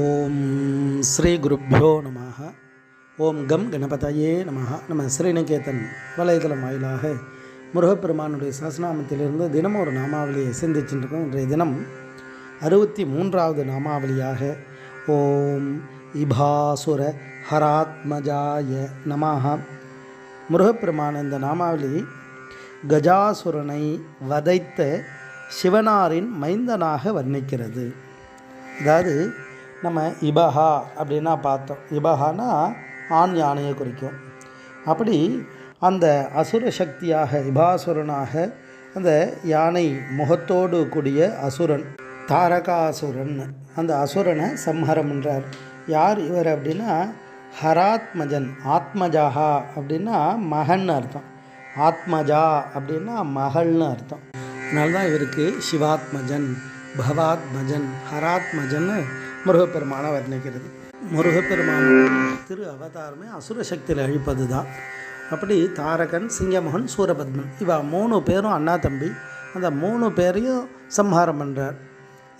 ஓம் ஸ்ரீ குருப்பியோ நம ஓம் கம் கணபதையே நம நம்ம ஸ்ரீநிகேதன் வலைதளம் வாயிலாக முருகப்பெருமானுடைய சஹஸ்ரநாமத்திலிருந்து தினமும் ஒரு நாமாவளியை சிந்திச்சுருக்கோம் இன்றைய தினம் அறுபத்தி மூன்றாவது நாமாவளியாக ஓம் இபாசுர ஹராத்மஜாய நமாக முருகப்பெருமான் இந்த நாமாவளி கஜாசுரனை வதைத்த சிவனாரின் மைந்தனாக வர்ணிக்கிறது. அதாவது நம்ம இபஹா அப்படின்னா பார்த்தோம். இபஹானா ஆண் யானையை குறிக்கும். அப்படி அந்த அசுர சக்தியாக இபாசுரனாக அந்த யானை முகத்தோடு கூடிய அசுரன் தாரகாசுரன் அந்த அசுரனை சம்ஹாரம் பண்ணுறார் யார் இவர் அப்படின்னா ஹராத்மஜன் ஆத்மஜாஹா அப்படின்னா மகன் அர்த்தம். ஆத்மஜா அப்படின்னா மகள்னு அர்த்தம். அதனால தான் இவருக்கு சிவாத்மஜன் பவாத்மஜன் ஹராத்மஜன் முருகப்பெருமானை வர்ணிக்கிறது. முருகப்பெருமான திரு அவதாரமே அசுர சக்தியில் அழிப்பது தான். அப்படி தாரகன் சிங்கமோகன் சூரபத்மன் இவா மூணு பேரும் அண்ணா தம்பி. அந்த மூணு பேரையும் சம்ஹாரம் பண்ணுறார்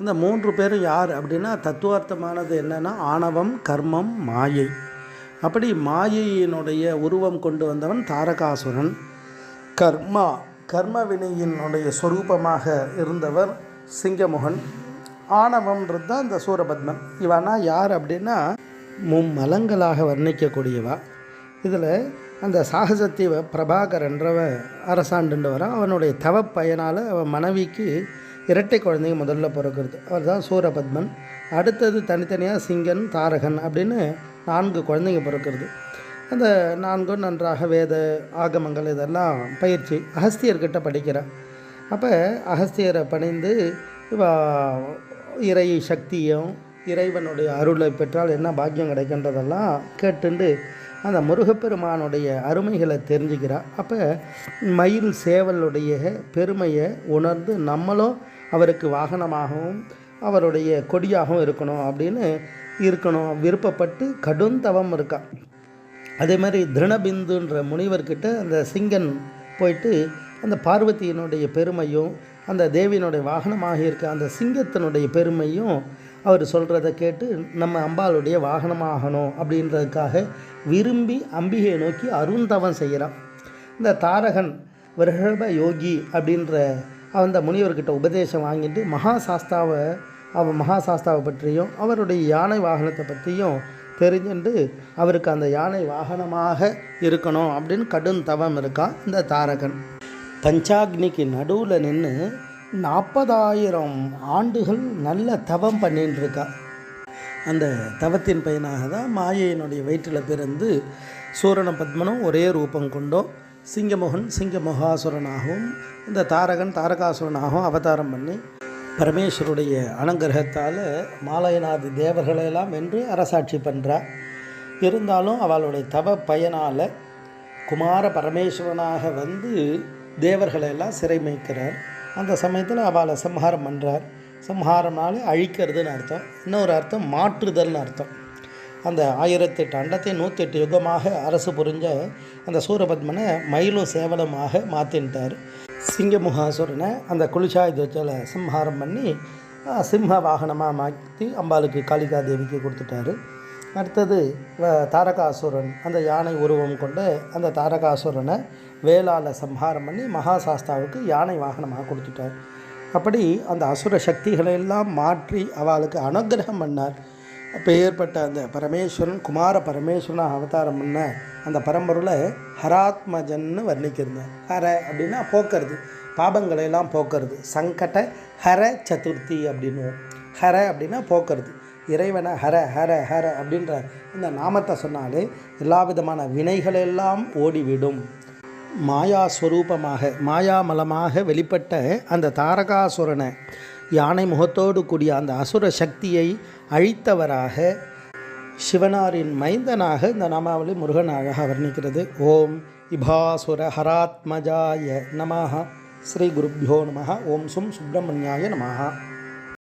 இந்த மூன்று பேரும் யார் அப்படின்னா தத்துவார்த்தமானது என்னென்னா ஆணவம் கர்மம் மாயை. அப்படி மாயையினுடைய உருவம் கொண்டு வந்தவன் தாரகாசுரன். கர்மா கர்ம வினையினுடைய சொரூபமாக இருந்தவர் சிங்கமுகன். ஆணவம்ன்றது தான் இந்த சூரபத்மன். இவனா யார் அப்படின்னா மும்மலங்களாக வர்ணிக்கக்கூடியவா. இதில் அந்த சாகசத்தீவ பிரபாகரன்றவ அரசாண்டுன்றவரா அவனுடைய தவ பயனால் அவன் மனைவிக்கு இரட்டை குழந்தைங்க முதல்ல பிறக்கிறது. அவர் தான் சூரபத்மன். அடுத்தது தனித்தனியாக சிங்கன் தாரகன் அப்படின்னு நான்கு குழந்தைங்க பிறக்கிறது. அந்த நான்கும் நன்றாக வேத ஆகமங்கள் இதெல்லாம் பயிற்சி அகஸ்தியர்கிட்ட படிக்கிறான் அப்போ அகஸ்தியரை பணிந்து இவா இறை சக்தியும் இறைவனுடைய அருளை பெற்றால் என்ன பாக்கியம் கிடைக்கின்றதெல்லாம் கேட்டுண்டு அந்த முருகப்பெருமானுடைய அருமைகளை தெரிஞ்சுக்கிறா அப்போ மயில் சேவலுடைய பெருமையை உணர்ந்து நம்மளும் அவருக்கு வாகனமாகவும் அவருடைய கொடியாகவும் இருக்கணும் அப்படின்னு இருக்கணும். விருப்பப்பட்டு கடும் தவம் இருக்கா. அதே மாதிரி திருணபிந்துன்ற முனிவர்கிட்ட அந்த சிங்கன் போயிட்டு அந்த பார்வதியினுடைய பெருமையும் அந்த தேவியினுடைய வாகனமாக இருக்க அந்த சிங்கத்தினுடைய பெருமையும் அவர் சொல்கிறத கேட்டு நம்ம அம்பாளுடைய வாகனமாகணும் அப்படின்றதுக்காக விரும்பி அம்பிகையை நோக்கி அருந்தவம் செய்கிறான் இந்த தாரகன் விரகப யோகி அப்படின்ற அந்த முனிவர்கிட்ட உபதேசம் வாங்கிட்டு மகாசாஸ்தாவை அவன் மகாசாஸ்தாவை பற்றியும் அவருடைய யானை வாகனத்தை பற்றியும் தெரிஞ்சுட்டு அவருக்கு அந்த யானை வாகனமாக இருக்கணும் அப்படின்னு கடும் தவம் இருக்கான் இந்த தாரகன். பஞ்சாக்னிக்கு நடுவில் நின்று நாற்பதாயிரம் ஆண்டுகள் நல்ல தவம் பண்ணின்னு இருக்கா அந்த தவத்தின் பயனாக தான் மாயையினுடைய வயிற்றில் பிறந்து சூரண பத்மனும் ஒரே ரூபம் கொண்டோம். சிங்கமோகன் சிங்கமொகாசுரனாகவும் இந்த தாரகன் தாரகாசுரனாகவும் அவதாரம் பண்ணி பரமேஸ்வருடைய அனுகிரகத்தால் மாலயநாதி தேவர்களையெல்லாம் வென்று அரசாட்சி பண்ணுறா இருந்தாலும் அவளுடைய தவ பயனால் குமார பரமேஸ்வரனாக வந்து தேவர்களையெல்லாம் சிறைமைக்கிறார் அந்த சமயத்தில் அவளை சம்ஹாரம் பண்ணுறார் சம்ஹாரம்னாலே அழிக்கிறதுன்னு அர்த்தம். இன்னொரு அர்த்தம் மாற்றுதல்னு அர்த்தம். அந்த ஆயிரத்தெட்டு அண்டத்தை நூற்றெட்டு யுகமாக அரசு புரிஞ்ச அந்த சூரபத்மனை மயிலும் சேவலமாக மாற்றின்ட்டார் சிங்கமுகாசுரனை அந்த குளிச்சாயுதத்தில் சிம்ஹாரம் பண்ணி சிம்ஹ சிம்ம வாகனமாக மாற்றி அம்பாளுக்கு காளிகா தேவிக்கு கொடுத்துட்டாரு. அடுத்தது வ- தாரகாசுரன் அந்த யானை உருவம் கொண்ட அந்த தாரகாசுரனை வேளாள சம்ஹாரம் பண்ணி மகாசாஸ்தாவுக்கு யானை வாகனமாக கொடுத்துட்டார். அப்படி அந்த அசுர சக்திகளை எல்லாம் மாற்றி அவளுக்கு அனுகிரகம் பண்ணார். அப்போ ஏற்பட்ட அந்த பரமேஸ்வரன் குமார பரமேஸ்வரனாக அவதாரம் பண்ண அந்த பரம்பொருளை ஹராத்மஜன்னு வர்ணிக்கிருந்தேன் ஹர அப்படின்னா போக்குறது. பாபங்களை எல்லாம் போக்குறது. சங்கட ஹர சதுர்த்தி அப்படின்னு ஹர அப்படின்னா போக்குறது. இறைவனை ஹர ஹர ஹர அப்படின்ற இந்த நாமத்தை சொன்னாலே எல்லா விதமான வினைகளெல்லாம் ஓடிவிடும். மாயா ஸ்வரூபமாக மாயாமலமாக வெளிப்பட்ட அந்த தாரகாசுரனை யானை முகத்தோடு கூடிய அந்த அசுர சக்தியை அழித்தவராக சிவனாரின் மைந்தனாக இந்த நாமாவளி முருகன் அழகாக வர்ணிக்கிறது. ஓம் இபாசுர ஹராத்மஜாய நமஹ. ஸ்ரீ குருப்பியோ நமஹ. ஓம் சும் சுப்பிரமணியாய நமஹா.